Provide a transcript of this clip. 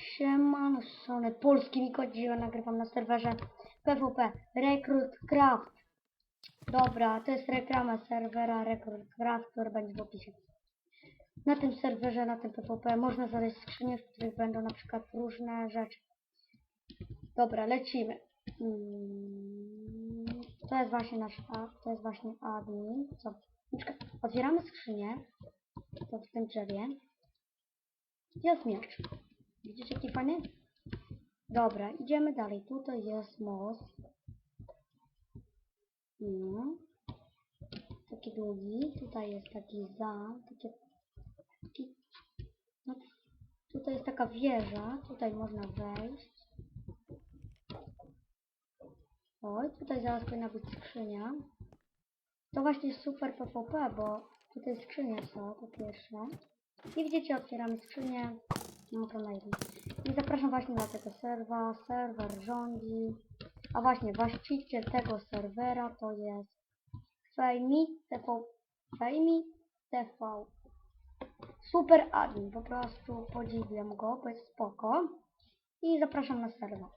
Siemano, strony polski Mikodzio, nagrywam na serwerze PWP Recruit Craft. Dobra, to jest reklama serwera Recruit Craft, który będzie w opisie. Na tym serwerze, na tym PWP można znaleźć skrzynie, w których będą na przykład różne rzeczy. Dobra, lecimy. Mm, To jest właśnie nasz, to jest właśnie admin. Co? Otwieramy skrzynię. To w tym drzewie. Jest miecz. Widzicie jaki fajny? Dobra, idziemy dalej. Tutaj jest most. No. Taki długi. Tutaj jest taki. Takie, taki, no, tutaj jest taka wieża. Tutaj można wejść. Oj, tutaj zaraz powinna być skrzynia. To właśnie jest super PvP, bo tutaj skrzynie są, po pierwsze. I widzicie, otwieramy skrzynię. To na jedno. I zapraszam właśnie na tego serwa. Serwer rządzi. A właśnie, właściciel tego serwera to jest Fejmi TV. Fejmi TV. Super admin, po prostu podziwiam go, bo jest spoko. I zapraszam na serwer.